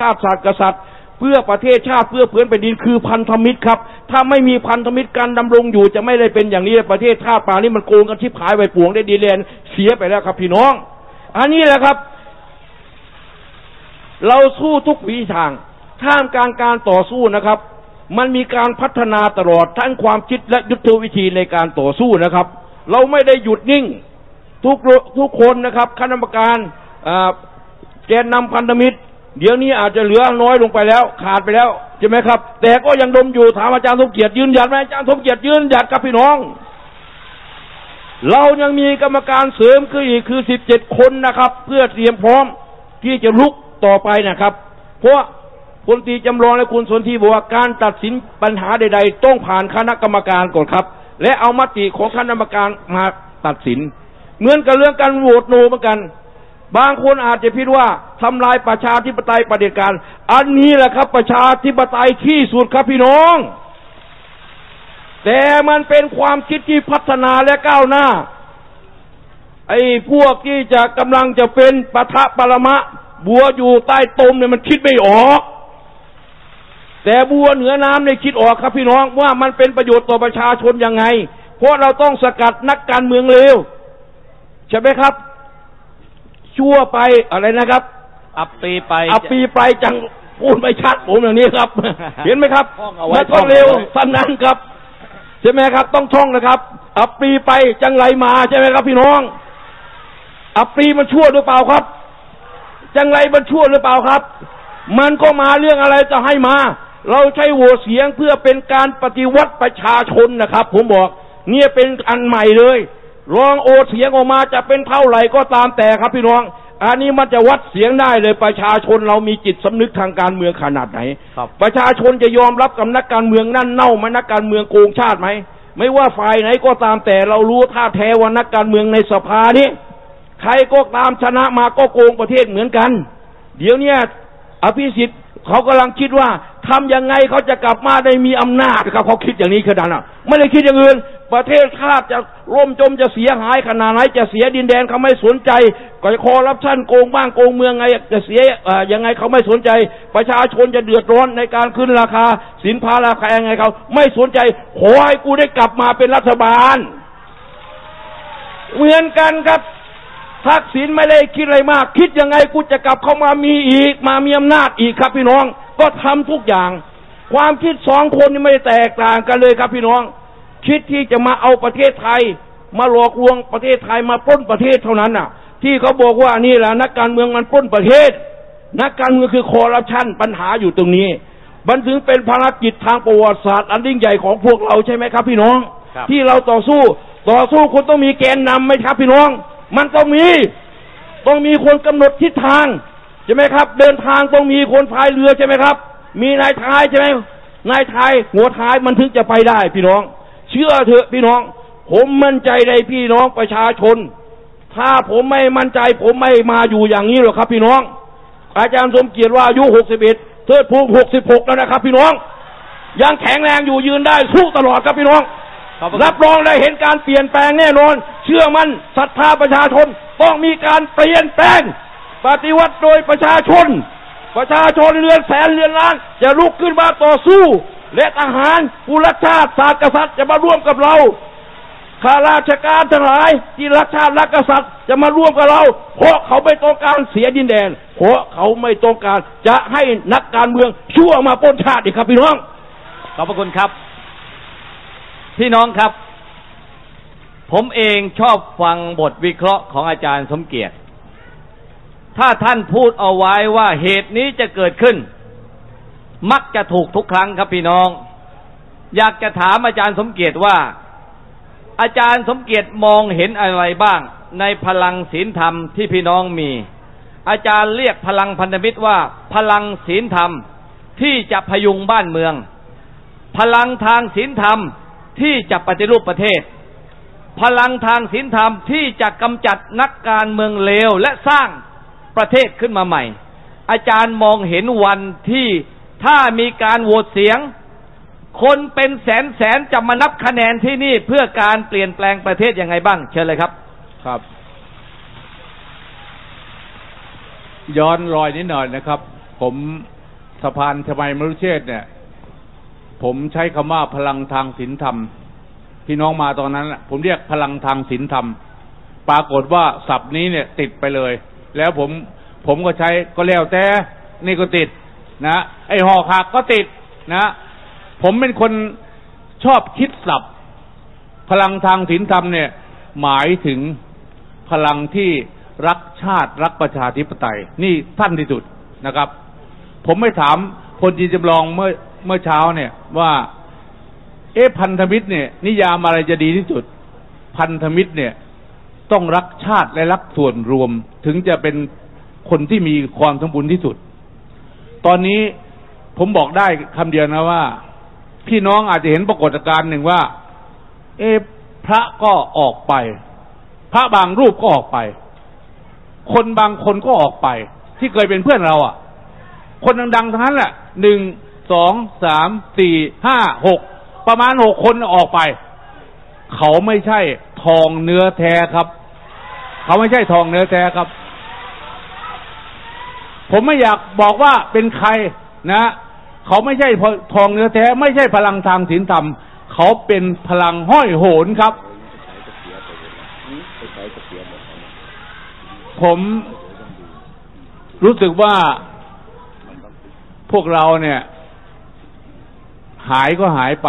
ชาติศาสตร์กษัตริย์ เพื่อประเทศชาติเพื่อเพื่อนแผ่นดินคือพันธมิตรครับ ถ้าไม่มีพันธมิตรการดำรงอยู่จะไม่ได้เป็นอย่างนี้ประเทศชาติป่านี้มันโกงกันชิบหายไปป่วงได้ดีเลนเสียไปแล้วครับพี่น้อง อันนี้แหละครับ เราสู้ทุกวิถีทางท่ามกลางการต่อสู้นะครับ มันมีการพัฒนาตลอดทั้งความคิดและยุทธวิธีในการต่อสู้นะครับ เราไม่ได้หยุดนิ่งทุกทุกคนนะครับคณะกรรมการแกนนำพันธมิตร เดี๋ยวนี้อาจจะเหลือน้อยลงไปแล้ว ขาดไปแล้วใช่ไหมครับ แต่ก็ยังดมอยู่ถามอาจารย์สมเกียรติยืนยันไหมอาจารย์สมเกียรติยืนยันกับพี่น้อง เรายังมีกรรมการเสริมคืออีกคือสิบเจ็ดคนนะครับ เพื่อเตรียมพร้อมที่จะลุกต่อไปนะครับ เพราะพลตีจำลองและคุณสนทีบอกว่าการตัดสินปัญหาใด ๆ ต้องผ่านคณะกรรมการก่อนครับ และเอามติของคณะกรรมการมาตัดสิน เหมือนกับเรื่องการโหวตโนเหมือนกัน บางคนอาจจะคิดว่าทำลายประชาธิปไตยประเด็จการ อันนี้แหละครับประชาธิปไตยที่สุดครับพี่น้อง แต่มันเป็นความคิดที่พัฒนาและก้าวหน้า ไอ้พวกที่จะกำลังจะเป็นปะทะปรมะ บัวอยู่ใต้ตมเนี่ยมันคิดไม่ออก แต่บัวเหนือน้ำเนี่ยคิดออกครับพี่น้องว่ามันเป็นประโยชน์ต่อประชาชนยังไง เพราะเราต้องสกัดนักการเมืองเร็วใช่ไหมครับ ชั่วไปอะไรนะครับ อับปีไป อับปีไปจังพูดไม่ชัดผมอย่างนี้ครับ เห็นไหมครับท่องเอาไว้มันท่ต้อองงเอาไว้เร็วสั้นนั้นครับ ใช่ไหมครับ ต้องท่องนะครับ อับปีไปจังไรมาใช่ไหมครับ พี่น้อง อับปีมันชั่วหรือเปล่าครับ จังไรมันชั่วหรือเปล่าครับ มันก็มาเรื่องอะไรจะให้มา เราใช้โหวตเสียงเพื่อเป็นการปฏิวัติประชาชนนะครับ ผมบอก เนี่ยเป็นอันใหม่เลย ลองโอเสียงออกมาจะเป็นเท่าไหร่ก็ตามแต่ครับพี่น้อง อันนี้มันจะวัดเสียงได้เลยประชาชนเรามีจิตสำนึกทางการเมืองขนาดไหนครับประชาชนจะยอมรับกับนักการเมืองนั่นเน่าไหมนักการเมืองโกงชาติไหมไม่ว่าฝ่ายไหนก็ตามแต่เรารู้ท่าแท้ว่านักการเมืองในสภานี้ใครก็ตามชนะมาก็โกงประเทศเหมือนกัน เดี๋ยวเนี้ยอภิสิทธิ์ เขากำลังคิดว่าทำยังไงเขาจะกลับมาได้มีอำนาจครับเขาคิดอย่างนี้ขนาดนั้นไม่ได้คิดอย่างอื่นประเทศชาติจะร่มจมจะเสียหายขนาดไหนจะเสียดินแดนเขาไม่สนใจก็คอรับชั่นโกงบ้างโกงเมืองไงจะเสียเอ่อยังไงเขาไม่สนใจ ประชาชนจะเดือดร้อนในการขึ้นราคา สินค้าราคายังไงเขาไม่สนใจขอให้กูได้กลับมาเป็นรัฐบาล เหมือนกันครับ ทักษิณไม่ได้คิดอะไรมาก คิดยังไงกูจะกลับเข้ามามีอีก มามีอำนาจอีกครับพี่น้อง ก็ทำทุกอย่าง ความคิดสองคนนี่ไม่แตกต่างกันเลยครับพี่น้อง คิดที่จะมาเอาประเทศไทย มาหลอกลวงประเทศไทยมาปล้นประเทศเท่านั้นน่ะ ที่เขาบอกว่านี่แหละนักการเมืองมันปล้นประเทศ นักการเมืองคือคอร์รัปชันปัญหาอยู่ตรงนี้มันถึงเป็นภารกิจทางประวัติศาสตร์อันยิ่งใหญ่ของพวกเราใช่ไหมครับพี่น้องครับที่เราต่อสู้ต่อสู้คุณต้องมีแกนนำไหมครับพี่น้อง มันต้องมี ต้องมีคนกำหนดทิศทางใช่ไหมครับ เดินทางต้องมีคนพายเรือใช่ไหมครับ มีนายท้ายใช่ไหมนายท้าย หัวท้ายมันถึงจะไปได้ พี่น้อง เชื่อเถอะพี่น้อง ผมมั่นใจในพี่น้องประชาชน ถ้าผมไม่มั่นใจ ผมไม่มาอยู่อย่างนี้หรอกครับ พี่น้อง อาจารย์สมเกียรติว่าอายุหกสิบเอ็ดเทิดภูมิหกสิบหกแล้วนะครับ พี่น้องยังแข็งแรงอยู่ยืนได้สู้ตลอดครับพี่น้อง ระคุณรับรองได้เห็นการเปลี่ยนแปลงแน่นอน เชื่อมั่นศรัทธาประชาชนต้องมีการเปลี่ยนแปลง ปฏิวัติโดยประชาชน ประชาชนเรือนแสนเรือนล้านจะลุกขึ้นมาต่อสู้ และทหารผู้รักชาติศาสตร์กษัตริย์จะมาร่วมกับเราข้าราชการทั้งหลายที่รักชาติรักกษัตริย์จะมาร่วมกับเรา เพราะเขาไม่ต้องการเสียดินแดน เพราะเขาไม่ต้องการจะให้นักการเมืองชั่วมาปล้นชาติอีกครับพี่น้องขอบพระคุณครับ พี่น้องครับ ผมเองชอบฟังบทวิเคราะห์ของอาจารย์สมเกียรติ ถ้าท่านพูดเอาไว้ว่าเหตุนี้จะเกิดขึ้น มักจะถูกทุกครั้งครับพี่น้อง อยากจะถามอาจารย์สมเกียรติว่า อาจารย์สมเกียรติมองเห็นอะไรบ้าง ในพลังศีลธรรมที่พี่น้องมี อาจารย์เรียกพลังพันธมิตรว่า พลังศีลธรรมที่จะพยุงบ้านเมือง พลังทางศีลธรรม ที่จะปฏิรูปประเทศ พลังทางศีลธรรมที่จะกำจัดนักการเมืองเลวและสร้างประเทศขึ้นมาใหม่ อาจารย์มองเห็นวันที่ถ้ามีการโหวตเสียง คนเป็นแสนแสนจะมานับคะแนนที่นี่เพื่อการเปลี่ยนแปลงประเทศยังไงบ้าง เชิญเลยครับ ครับ ย้อนรอยนิดหน่อยนะครับ ผมสะพานชมัยมรุเชษเนี่ย ผมใช้คำว่าพลังทางศีลธรรม พี่น้องมาตอนนั้นผมเรียกพลังทางศีลธรรม ปรากฏว่าศัพท์นี้เนี่ย ติดไปเลย แล้วผมผมก็ใช้ก็แล้วแต่นี่ก็ติดนะไอหอกหักก็ติดนะ ผมเป็นคนชอบคิดศัพท์พลังทางศีลธรรมเนี่ย หมายถึงพลังที่รักชาติรักประชาธิปไตย นี่ท่านที่สุดนะครับ ผมไม่ถามพลจีจำลองเมื่อ เมื่อเช้าเนี่ยว่า เอ๊ะพันธมิตรเนี่ย นิยามอะไรจะดีที่สุด พันธมิตรเนี่ย ต้องรักชาติและรักส่วนรวม ถึงจะเป็นคนที่มีความสมบูรณ์ที่สุด ตอนนี้ผมบอกได้คำเดียวนะว่า พี่น้องอาจจะเห็นปรากฏการณ์หนึ่งว่า เอะพระก็ออกไป พระบางรูปก็ออกไป คนบางคนก็ออกไป ที่เคยเป็นเพื่อนเราอะ คนดังๆทั้งนั้นแหละหนึ่ง สองสามสี่ห้าหกประมาณหกคนออกไป เขาไม่ใช่ทองเนื้อแท้ครับ เขาไม่ใช่ทองเนื้อแท้ครับ ผมไม่อยากบอกว่าเป็นใครนะ เขาไม่ใช่ทองเนื้อแท้ ไม่ใช่พลังทางศีลธรรม เขาเป็นพลังห้อยโหนครับ ผมรู้สึกว่าพวกเราเนี่ย หายก็หายไป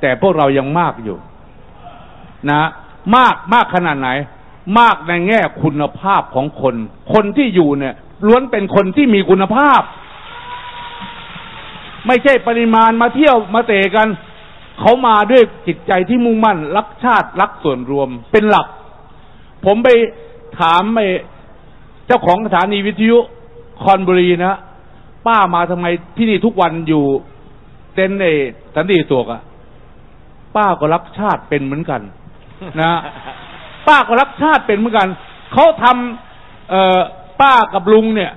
แต่พวกเรายังมากอยู่ นะ มากมากขนาดไหน มากในแง่คุณภาพของคน คนที่อยู่เนี่ยล้วนเป็นคนที่มีคุณภาพ ไม่ใช่ปริมาณมาเที่ยวมาเตะกัน เขามาด้วยจิตใจที่มุ่งมั่น รักชาติรักส่วนรวมเป็นหลัก ผมไปถามไอ้เจ้าของสถานีวิทยุคอนบุรีนะป้ามาทำไมที่นี่ทุกวันอยู่ เต้นในสันติสุขอะป้าก็รักชาติเป็นเหมือนกัน นะ ป้าก็รักชาติเป็นเหมือนกันเขาทำเอ่อป้ากับลุงเนี่ย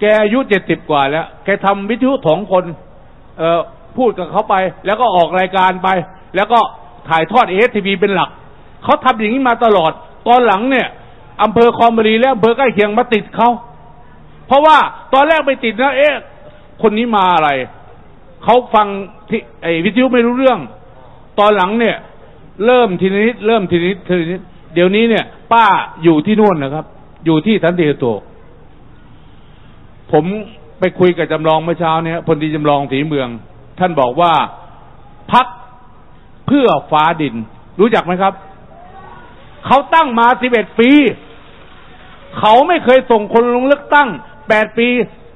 แกอายุเจ็ดสิบกว่าแล้ว แกทำวิทยุสองคน เอ่อพูดกับเขาไป แล้วก็ออกรายการไป แล้วก็ถ่ายทอดเอสทีวีเป็นหลัก เขาทำอย่างนี้มาตลอด ตอนหลังเนี่ยอำเภอคอมบุรีและอำเภอใกล้เคียงมาติดเขา เพราะว่าตอนแรกไปติดนะเอ๊ะคนนี้มาอะไร เขาฟังที่ไอ้วิทยุไม่รู้เรื่อง ตอนหลังเนี่ย เริ่มทีนิดเริ่มทีนิดทีนิดเดี๋ยวนี้เนี่ย ป้าอยู่ที่นู่นนะครับ อยู่ที่สันติโตผมไปคุยกับจำลองเมื่อเช้าเนี่ยพลตีจำลองสีเมือง ท่านบอกว่าพักเพื่อฟ้าดิน รู้จักไหมครับ เขาตั้งมาสิบเอ็ดปี เขาไม่เคยส่งคนลงเลือกตั้งแปดปี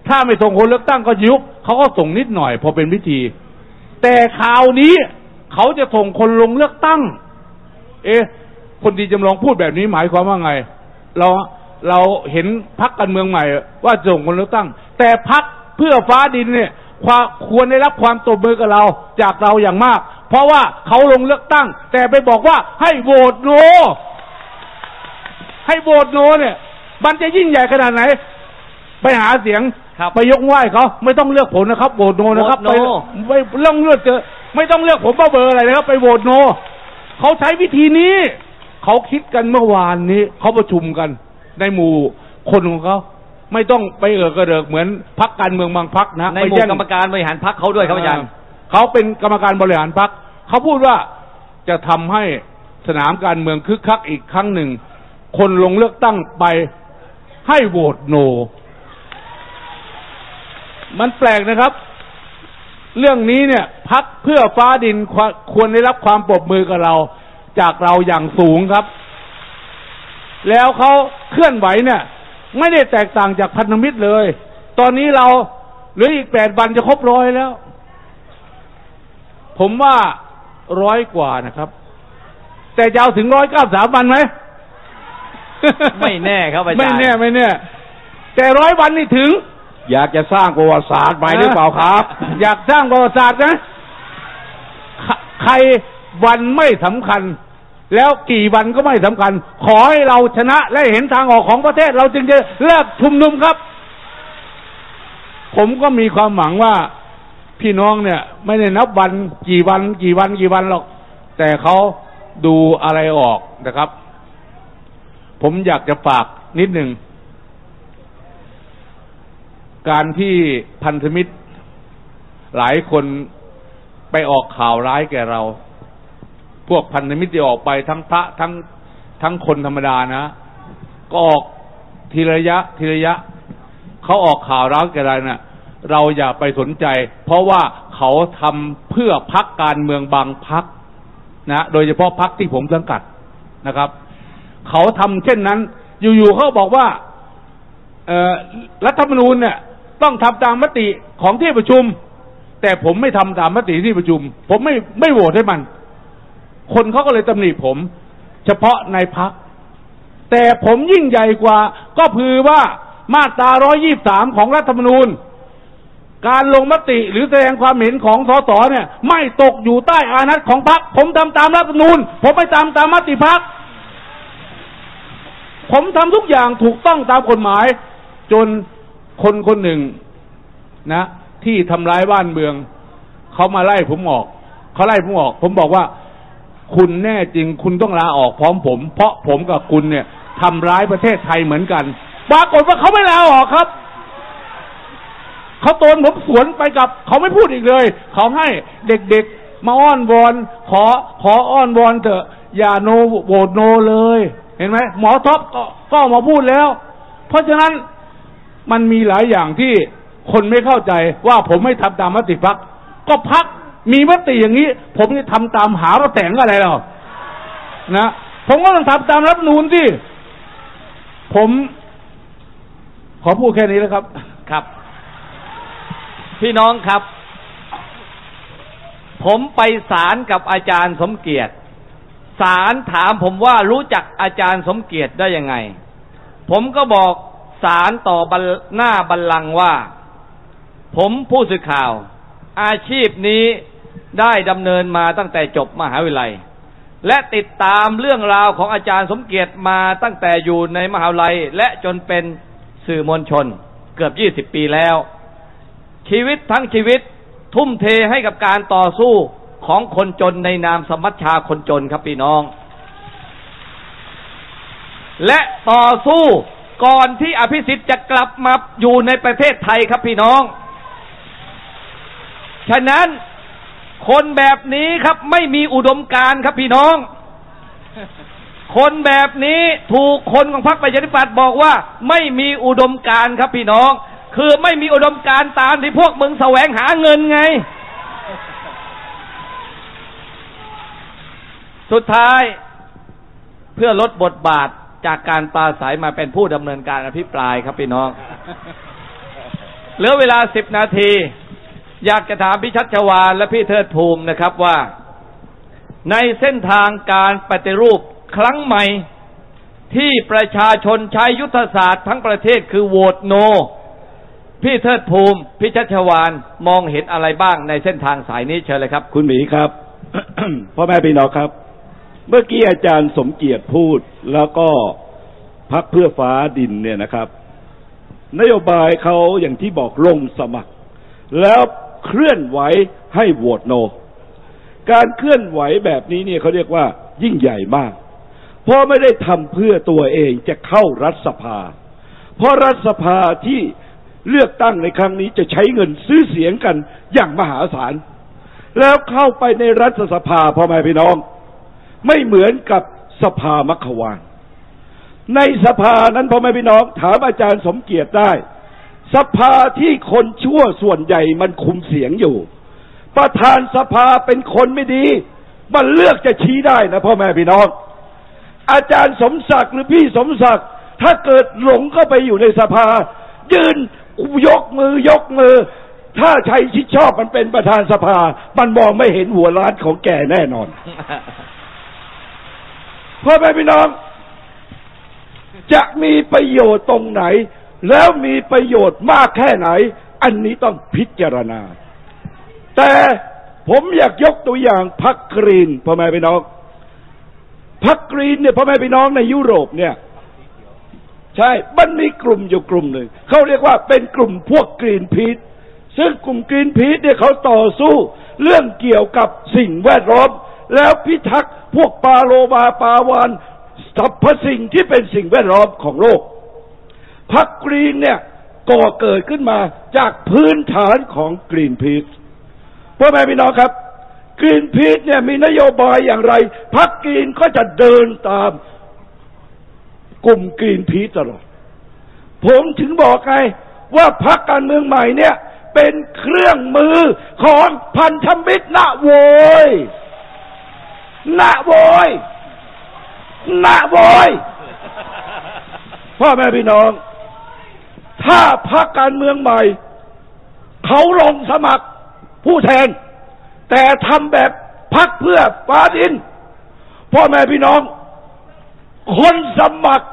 ถ้าไม่ส่งคนเลือกตั้งก็ยุบ เขาก็ส่งนิดหน่อย พอเป็นพิธี แต่ข่าวนี้เขาจะส่งคนลงเลือกตั้ง เอ๊ะคนดีจำลองพูดแบบนี้หมายความว่าไง เราเราเห็นพักการเมืองใหม่ ว่าส่งคนเลือกตั้ง แต่พักเพื่อฟ้าดินเนี่ยควรได้รับความตบมือกับเราจากเราอย่างมาก เพราะว่าเขาลงเลือกตั้ง แต่ไปบอกว่าให้โหวตโน ให้โหวตโนเนี่ย มันจะยิ่งใหญ่ขนาดไหน ไปหาเสียง ครับไปยกไหว้เขาไม่ต้องเลือกผมนะครับโหวตโนนะครับโหวตโนไปไปเรื่องเลือกเจอไม่ต้องเลือกผมว่าเบอร์อะไรนะครับ ไปโหวตโนเขาใช้วิธีนี้เขาคิดกันเมื่อวานนี้เขาประชุมกันในหมู่คนของเขาไม่ต้องไปเออกระเดิกเหมือนพักการเมืองบางพักนะในไปหมู่แย่ง กรรมการบริหารพักเขาด้วยครับอาจารย์ เขาเป็นกรรมการบริหารพักเขาพูดว่าจะทำให้สนามการเมืองคึกคักอีกครั้งหนึ่ง คนลงเลือกตั้งไปให้โหวตโน มันแปลกนะครับ เรื่องนี้เนี่ย พักเพื่อฟ้าดินควควรได้รับความปรบมือกับเรา จากเราอย่างสูงครับ แล้วเขาเคลื่อนไหวเนี่ย ไม่ได้แตกต่างจากพันธมิตรเลย ตอนนี้เราเหลืออีกแปดวันจะครบร้อยแล้ว ผมว่าร้อยกว่านะครับ แต่จะเอาถึงร้อยเก้าสามวันไหมไม่แน่ครับอาจารย์ไม่แน่ไม่แน่ แต่ร้อยวันนี่ถึง อยากจะสร้างประวัติศาสตร์ใหม่หรือเปล่าครับ อยากสร้างประวัติศาสตร์นะใครวันไม่สำคัญ แล้วกี่วันก็ไม่สำคัญ ขอให้เราชนะและเห็นทางออกของประเทศ เราจึงจะเลิกชุมนุมครับ ผมก็มีความหวังว่า พี่น้องเนี่ย ไม่ได้นับวัน กี่วัน กี่วันกี่วันหรอก แต่เขาดูอะไรออกนะครับ ผมอยากจะฝากนิดหนึ่ง การที่พันธมิตรหลายคนไปออกข่าวร้ายแก่เรา พวกพันธมิตรที่ออกไปทั้งพระทั้งทั้งคนธรรมดานะ ก็ออกทีระยะทีระยะ เขาออกข่าวร้ายแก่เราเนะ่ะ เราอย่าไปสนใจ เพราะว่าเขาทำเพื่อพักการเมืองบางพักนะ โดยเฉพาะพักที่ผมสังกัดนะครับ เขาทำเช่นนั้น อยู่ๆเขาบอกว่ารัฐธรรมนูญเนี่ย ต้องทำตามมติของที่ประชุม แต่ผมไม่ทำตามมติที่ประชุม ผมไม่ไม่โหวตให้มัน คนเขาก็เลยตำหนิผม เฉพาะในพัก แต่ผมยิ่งใหญ่กว่า ก็คือว่ามาตรา123ของรัฐธรรมนูญ การลงมติหรือแสดงความเห็นของสสเนี่ย ไม่ตกอยู่ใต้อานัตของพรรคผมทำตามรัฐธรรมนูญ ผมไม่ตามตามมติพรรคผมทำทุกอย่างถูกต้องตามกฎหมาย จน คนคนหนึ่งนะ ที่ทำร้ายบ้านเมือง เขามาไล่ผมออก เขาไล่ผมออก ผมบอกว่า คุณแน่จริงคุณต้องลาออกพร้อมผม เพราะผมกับคุณเนี่ยทำร้ายประเทศไทยเหมือนกัน ปรากฏว่าเขาไม่ลาออกครับเขาโตนผมสวนไปกับ เขาไม่พูดอีกเลย เขาให้เด็กๆ มาอ้อนวอน ขอขออ้อนวอนเถอะ อย่าโนโหวตโนเลย เห็นไหมหมอท็อปก็ก็มาพูดแล้ว เพราะฉะนั้น มันมีหลายอย่างที่คนไม่เข้าใจว่าผมไม่ทำตามมติพัก ก็พักมีมติอย่างนี้ ผมจะทำตามหาระแสงอะไรหรอนะผมก็ต้องทำตามรัฐนูนที่ผม ขอพูดแค่นี้แล้วครับ ครับ พี่น้องครับ ผมไปศาลกับอาจารย์สมเกียรติศาลถามผมว่ารู้จักอาจารย์สมเกียรติได้ยังไง ผมก็บอก ศาลต่อหน้าบัลลังก์ว่า ผมผู้สื่อข่าว อาชีพนี้ได้ดำเนินมาตั้งแต่จบมหาวิทยาลัย และติดตามเรื่องราวของอาจารย์สมเกียรติมาตั้งแต่อยู่ในมหาวิทยาลัย และจนเป็นสื่อมวลชน เกือบยี่สิบปีแล้ว ชีวิตทั้งชีวิตทุ่มเทให้กับการต่อสู้ของคนจนในนามสมัชชาคนจนครับพี่น้อง และต่อสู้ ก่อนที่อภิสิทธิ์จะกลับมาอยู่ในประเทศไทยครับพี่น้อง ฉะนั้นคนแบบนี้ครับไม่มีอุดมการครับพี่น้อง คนแบบนี้ถูกคนของพรรคประชาธิปัตย์บอกว่าไม่มีอุดมการครับพี่น้อง คือไม่มีอุดมการตามที่พวกมึงแสวงหาเงินไง สุดท้ายเพื่อลดบทบาท จากการปราศัยมาเป็นผู้ดำเนินการอภิปรายครับพี่น้อง เหลือเวลาสิบนาที อยากจะถามพี่ชัชวานและพี่เทิดภูมินะครับว่า ในเส้นทางการปฏิรูปครั้งใหม่ที่ประชาชนใช้ยุทธศาสตร์ทั้งประเทศคือโหวตโน พี่เทิดภูมิ พี่ชัชวานมองเห็นอะไรบ้างในเส้นทางสายนี้เชิญเลยครับ คุณหมีครับพ่อแม่พี่น้องครับ เมื่อกี้อาจารย์สมเกียรติพูดแล้วก็พักเพื่อฟ้าดินเนี่ยนะครับ นโยบายเขาอย่างที่บอกลงสมัคร แล้วเคลื่อนไหวให้โหวตโน การเคลื่อนไหวแบบนี้เนี่ยเขาเรียกว่า ยิ่งใหญ่มาก เพราะไม่ได้ทำเพื่อตัวเองจะเข้ารัฐสภา เพราะรัฐสภาที่เลือกตั้งในครั้งนี้จะใช้เงินซื้อเสียงกันอย่างมหาศาล แล้วเข้าไปในรัฐสภาพ่อแม่พี่น้อง ไม่เหมือนกับสภามัควานในสภานั้นพ่อแม่พี่น้องถามอาจารย์สมเกียรติได้ สภาที่คนชั่วส่วนใหญ่มันคุมเสียงอยู่ ประธานสภาเป็นคนไม่ดี มันเลือกจะชี้ได้นะพ่อแม่พี่น้อง อาจารย์สมศักดิ์หรือพี่สมศักดิ์ถ้าเกิดหลงเข้าไปอยู่ในสภา ยืนยกมือยกมือ ถ้าชัยชิดชอบมันเป็นประธานสภา มันมองไม่เห็นหัวล้านของแกแน่นอน พ่อแม่พี่น้อง จะมีประโยชน์ตรงไหน แล้วมีประโยชน์มากแค่ไหน อันนี้ต้องพิจารณา แต่ผมอยากยกตัวอย่างพักกรีนพ่อแม่พี่น้องพักกรีนเนี่ยพ่อแม่พี่น้องในยุโรปเนี่ย ใช่มันมีกลุ่มอยู่กลุ่มหนึ่งเขาเรียกว่าเป็นกลุ่มพวกกรีนพีทซึ่งกลุ่มกรีนพีทเนี่ยเขาต่อสู้ เรื่องเกี่ยวกับสิ่งแวดล้อม แล้วพิทักษ์พวกปลาโลมาปลาวานสรรพสิ่งที่เป็นสิ่งแวดล้อมของโลกพักกรีนเนี่ยก่อเกิดขึ้นมาจากพื้นฐานของกรีนพีซพ่อแม่พี่น้องครับกรีนพีซเนี่ยมีนโยบายอย่างไรพรรคกรีนก็จะเดินตามกลุ่มกรีนพีซตลอด ผมถึงบอกไงว่าพรรคการเมืองใหม่เนี่ย เป็นเครื่องมือของพันธมิตรนะโวย นะโวยนะโวยพ่อแม่พี่น้อง ถ้าพรรคการเมืองใหม่ เขาลงสมัครผู้แทน แต่ทำแบบพักเพื่อฟ้าดิน พ่อแม่พี่น้อง คนสมัคร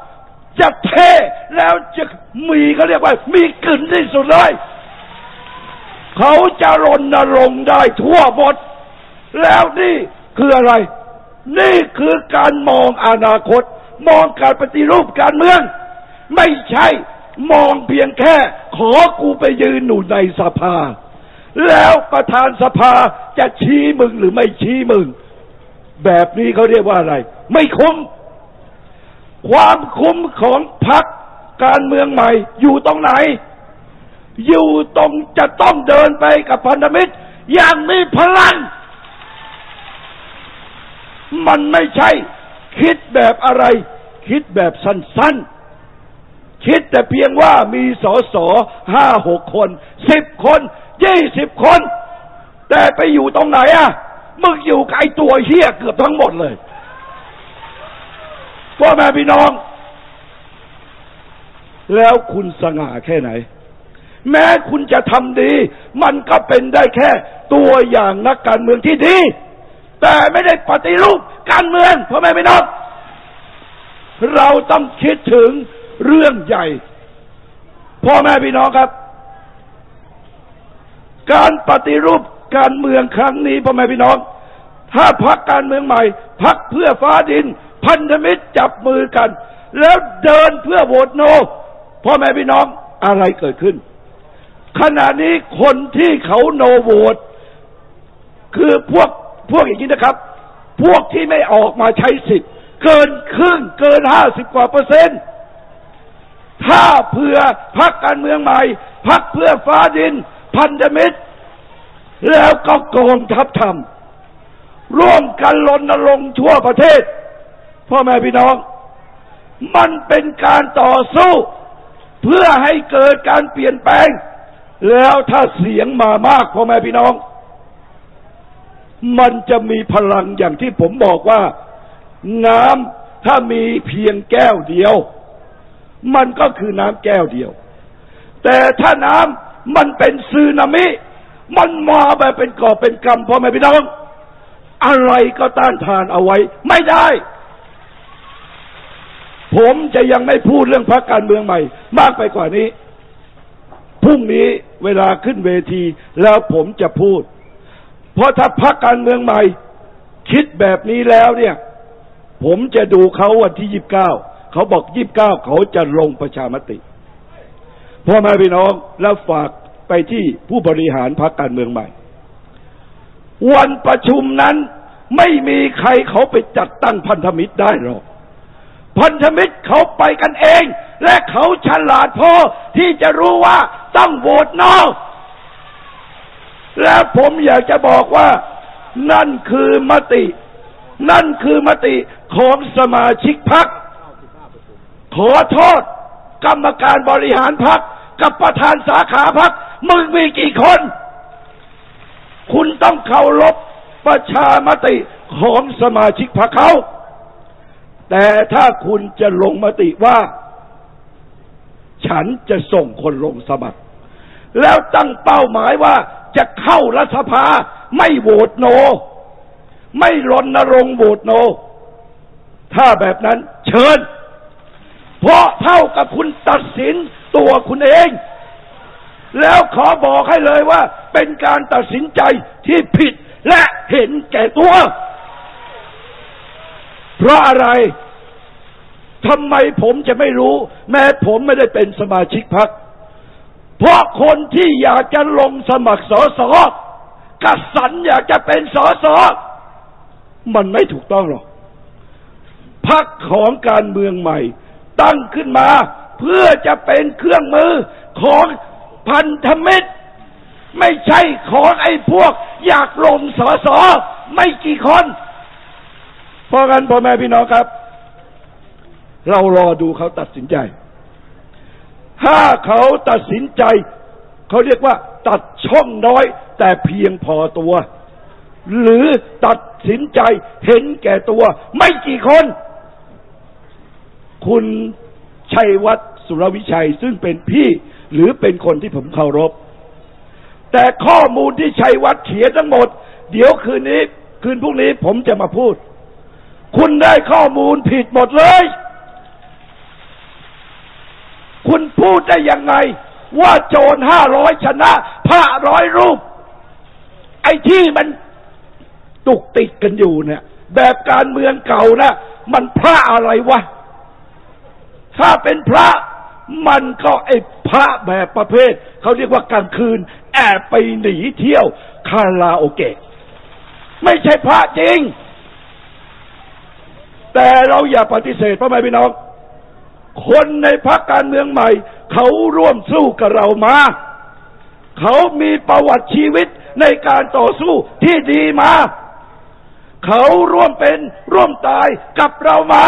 จะเท่แล้วจะมีเขาเรียกว่า มีกลิ่นที่สุดเลย เขาจะรณรงค์ได้ทั่วหมด แล้วนี่คืออะไร นี่คือการมองอนาคต มองการปฏิรูปการเมือง ไม่ใช่มองเพียงแค่ ขอกูไปยืนหนูในสภา แล้วประธานสภาจะชี้มึงหรือไม่ชี้มึง แบบนี้เขาเรียกว่าอะไร ไม่คุ้ม ความคุ้มของพรรคการเมืองใหม่ อยู่ตรงไหน อยู่ตรงจะต้องเดินไปกับพันธมิตร อย่างมีพลัง มันไม่ใช่ คิดแบบอะไร คิดแบบสั้นๆ คิดแต่เพียงว่ามีสอสอห้าหกคนสิบคนยี่สิบคน แต่ไปอยู่ตรงไหนอะมึงอยู่กับไอตัวเฮี้ยเกือบทั้งหมดเลยพ่อแม่พี่น้อง แล้วคุณสง่าแค่ไหน แม้คุณจะทำดี มันก็เป็นได้แค่ตัวอย่างนักการเมืองที่ดี แต่ไม่ได้ปฏิรูปการเมืองพ่อแม่พี่น้องเราต้องคิดถึงเรื่องใหญ่พ่อแม่พี่น้องครับ การปฏิรูปการเมืองครั้งนี้พ่อแม่พี่น้อง ถ้าพักการเมืองใหม่พักเพื่อฟ้าดิน พันธมิตรจับมือกัน แล้วเดินเพื่อโหวตโนพ่อแม่พี่น้องอะไรเกิดขึ้น ขณะนี้คนที่เขาโนโหวตคือพวก พวกอย่างนี้นะครับ พวกที่ไม่ออกมาใช้สิทธิ์เกินครึ่งเกินห้าสิบกว่าเปอร์เซ็นต์ถ้าเพื่อพักการเมืองใหม่พักเพื่อฟ้าดิน พันธมิตร แล้วก็กองทัพธรรมร่วมกันรณรงค์ทั่วประเทศพ่อแม่พี่น้อง มันเป็นการต่อสู้ เพื่อให้เกิดการเปลี่ยนแปลง แล้วถ้าเสียงมามากพ่อแม่พี่น้อง มันจะมีพลังอย่างที่ผมบอกว่า น้ำถ้ามีเพียงแก้วเดียว มันก็คือน้ำแก้วเดียว แต่ถ้าน้ำมันเป็นซึนามิ มันมาแบบเป็นก่อเป็นกำพ่อแม่พี่น้องอะไรก็ต้านทานเอาไว้ ไม่ได้ ผมจะยังไม่พูดเรื่องพรรคการเมืองใหม่ มากไปกว่านี้พรุ่งนี้เวลาขึ้นเวทีแล้วผมจะพูด เพราะถ้าพรรคการเมืองใหม่ คิดแบบนี้แล้วเนี่ย ผมจะดูเขาวันที่ยี่บเก้าเขาบอกยี่บเก้าเขาจะลงประชามติพ่อแม่พี่น้องแล้วฝากไปที่ผู้บริหารพรรคการเมืองใหม่ วันประชุมนั้นไม่มีใครเขาไปจัดตั้งพันธมิตรได้หรอก พันธมิตรเขาไปกันเอง และเขาฉลาดพอที่จะรู้ว่าต้องโหวตนอก และผมอยากจะบอกว่า นั่นคือมติ นั่นคือมติของสมาชิกพรรคขอโทษ กรรมการบริหารพรรคกับประธานสาขาพรรคมึงมีกี่คน คุณต้องเคารพประชามติของสมาชิกพรรคเขา แต่ถ้าคุณจะลงมติว่า ฉันจะส่งคนลงสมัคร แล้วตั้งเป้าหมายว่า จะเข้ารัฐสภา ไม่โหวตโน ไม่รณรงค์โหวตโน ถ้าแบบนั้นเชิญ เพราะเท่ากับคุณตัดสินตัวคุณเอง แล้วขอบอกให้เลยว่า เป็นการตัดสินใจที่ผิดและเห็นแก่ตัว เพราะอะไรทำไมผมจะไม่รู้ แม้ผมไม่ได้เป็นสมาชิกพรรค เพราะคนที่อยากจะลงสมัครสอสอกสันอยากจะเป็นสอสอมันไม่ถูกต้องหรอกพรรคของการเมืองใหม่ ตั้งขึ้นมา เพื่อจะเป็นเครื่องมือของพันธมิตร ไม่ใช่ของไอ้พวก อยากลงสอสอไม่กี่คนเพราะกันพ่อแม่พี่น้องครับ เรารอดูเขาตัดสินใจ ถ้าเขาตัดสินใจ เขาเรียกว่า ตัดช่องน้อย แต่เพียงพอตัว หรือตัดสินใจเห็นแก่ตัว ไม่กี่คน คุณชัยวัฒน์สุรวิชัยซึ่งเป็นพี่ หรือเป็นคนที่ผมเคารพ แต่ข้อมูลที่ชัยวัฒน์เขียนทั้งหมด เดี๋ยวคืนนี้ คืนพรุ่งนี้ผมจะมาพูด คุณได้ข้อมูลผิดหมดเลย คุณพูดได้ยังไง ว่าโจรห้าร้อยชนะพระร้อยรูป ไอ้ที่มันตุกติดกันอยู่เนี่ย แบบการเมืองเก่านะมันพระอะไรวะ ถ้าเป็นพระมันก็ไอ้พระแบบประเภท เขาเรียกว่ากลางคืน แอบไปหนีเที่ยวคาราโอเกะไม่ใช่พระจริง แต่เราอย่าปฏิเสธพ่อแม่พี่น้อง คนในพรรคการเมืองใหม่ เขาร่วมสู้กับเรามา เขามีประวัติชีวิตในการต่อสู้ที่ดีมา เขาร่วมเป็นร่วมตายกับเรามา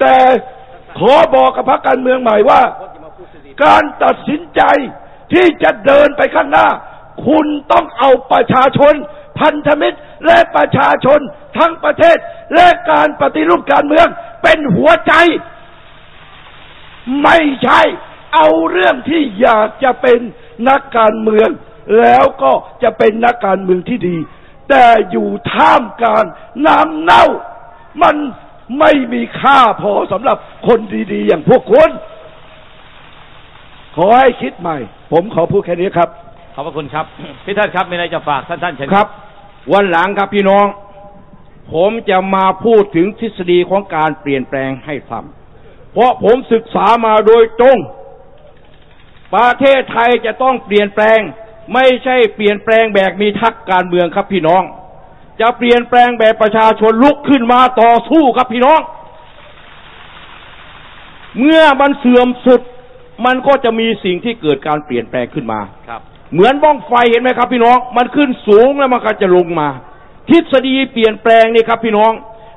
แต่ขอบอกกับพรรคการเมืองใหม่ว่า การตัดสินใจที่จะเดินไปข้างหน้า คุณต้องเอาประชาชน พันธมิตรและประชาชนทั้งประเทศและการปฏิรูปการเมืองเป็นหัวใจ ไม่ใช่ เอาเรื่องที่อยากจะเป็นนักการเมือง แล้วก็จะเป็นนักการเมืองที่ดี แต่อยู่ท่ามกลางน้ำเน่า มันไม่มีค่าพอสำหรับคนดีๆ อย่างพวกคุณขอให้คิดใหม่ ผมขอพูดแค่นี้ครับ ขอบพระคุณครับ พี่ท่านครับมีอะไรจะฝากท่านท่านเชิญครับ วันหลังครับพี่น้อง ผมจะมาพูดถึงทฤษฎีของการเปลี่ยนแปลงให้ทำ เพราะผมศึกษามาโดยตรง ประเทศไทยจะต้องเปลี่ยนแปลง ไม่ใช่เปลี่ยนแปลงแบบมีทักการเมืองครับพี่น้อง จะเปลี่ยนแปลงแบบประชาชนลุกขึ้นมาต่อสู้ครับพี่น้อง เมื่อมันเสื่อมสุด มันก็จะมีสิ่งที่เกิดการเปลี่ยนแปลงขึ้นมาครับ เหมือนบ้องไฟเห็นไหมครับ พี่น้อง มันขึ้นสูงแล้วมันก็จะลงมา ทฤษฎีเปลี่ยนแปลงนี่ครับพี่น้อง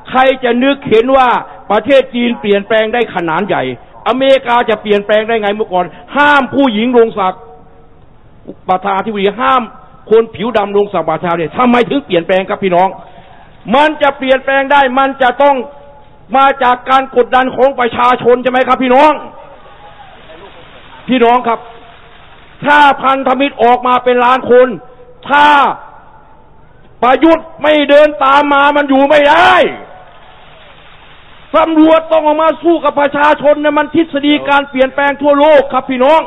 ใครจะนึกเห็นว่า ประเทศจีนเปลี่ยนแปลงได้ขนาดใหญ่ อเมริกาจะเปลี่ยนแปลงได้ไงเมื่อก่อน ห้ามผู้หญิงลงสักดิ์ประธานาธิบดีห้ามคนผิวดำลงสักดิ์ประธานาธิบดีทำไมถึงเปลี่ยนแปลงครับพี่น้อง มันจะเปลี่ยนแปลงได้มันจะต้องมาจากการกดดันของประชาชนใช่ไหมครับ พี่น้อง พี่น้องครับ ถ้าพันธมิตรออกมาเป็นล้านคน ถ้าประยุทธ์ไม่เดินตามมามันอยู่ไม่ได้ ตำรวจต้องออกมาสู้กับประชาชนเนะมันทฤษฎีการเปลี่ยนแปลงทั่วโลกครับพี่น้อง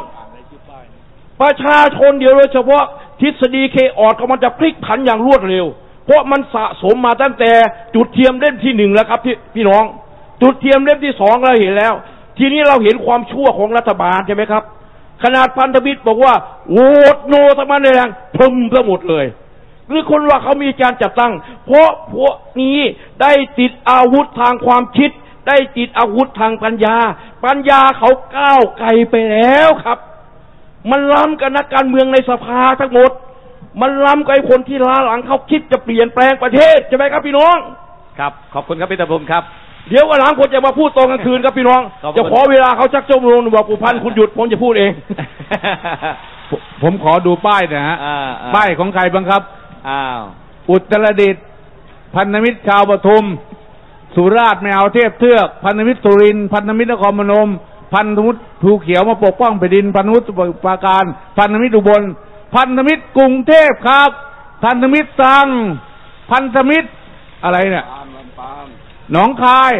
ประชาชนเดียวโดยเฉพาะทฤษฎีเคออดก็มันจะพลิกผันอย่างรวดเร็ว เพราะมันสะสมมาตั้งแต่จุดเทียมเล่มที่หนึ่งแล้วครับพี่พี่น้อง จุดเทียมเล่มที่สองเราเห็นแล้ว ทีนี้เราเห็นความชั่วของรัฐบาลใช่ไหมครับ ขนาดพันธมิตรบอกว่าโหวตโนทำไมแรงพึมซะหมดเลย หรือคนว่าเขามีการจัดตั้ง เพราะพวกนี้ได้ติดอาวุธทางความคิด ได้ติดอาวุธทางปัญญา ปัญญาเขาก้าวไกลไปแล้วครับ มันล้ำกับนักการเมืองในสภาทั้งหมด มันล้ำกับไอ้คนที่ล้าหลังเขาคิดจะเปลี่ยนแปลงประเทศใช่ไหมครับพี่น้อง ครับ ขอบคุณครับพี่ตะพงครับเดี๋ยววันหลังผมจะมาพูดตอนกลางคืนครับพี่น้องขอบคุณจะขอเวลาเขาชักชั่วโมงหนึ่งบอกผู้พันคุณหยุดผมจะพูดเอง ผมผมขอดูป้ายนะฮะอ่าอ่าป้ายของใครบ้างครับ อ้าว อุตรดิตถ์พันธมิตรชาวปทุม สุราษฎร์ไม่เอาเทพเทือก พันธมิตรสุรินทร์พันธมิตรนครพนม พันธมิตรภูเขียวมาปกป้องแผ่นดิน พันธมิตรสมุทรปราการ พันธมิตรอุบล พันธมิตรกรุงเทพครับ พันธมิตรตรัง พันธมิตรอะไรเนี่ยหนองคาย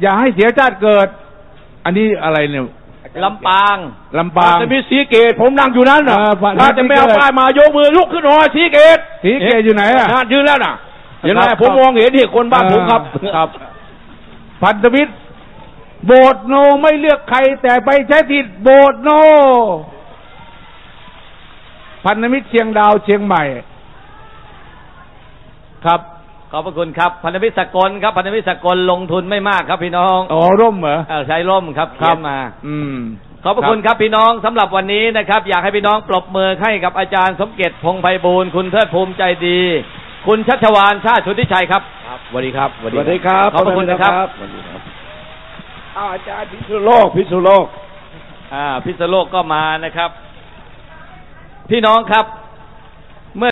อย่าให้เสียชาติเกิด อันนี้อะไรเนี่ย ลำปางลำปางจะมีสีเกตผมนั่งอยู่นั้นนะเออพันถ้าจะไม่เอาสีเกตป้ายมายกมือลุกขึ้นหน่อยสีเกตสีเกตอยู่ไหนอะนะยืนแล้วน่ะเห็นไหมครับผมมองเห็นที่คนบ้านผมครับเออครับ พันธมิตรโบดโนไม่เลือกใคร แต่ไปใช้สิทธิ์โบดโน พันธมิตรเชียงดาวเชียงใหม่ ครับข อบพระคุณครับ พันธมิตรสกลครับ พันธมิตรสกลลงทุนไม่มากครับพี่น้องอ๋อร่มเหรอเออใช้ร่มครับเขียนมา อืมขอบพระคุณครับพี่น้องสำหรับวันนี้นะครับ อยากให้พี่น้องปรบมือให้กับอาจารย์สมเกียรติพงษ์ไพบูลย์คุณเทิดภูมิใจดี คุณชัชวานชาติชุติชัยครับครับสวัสดีครับสวัสดีครับขอบพระคุณนะครับสวัสดีครับอ้าวอาจารย์พิษณุโลกพิษณุโลก อ่า พิษณุโลกก็มานะครับ พี่น้องครับ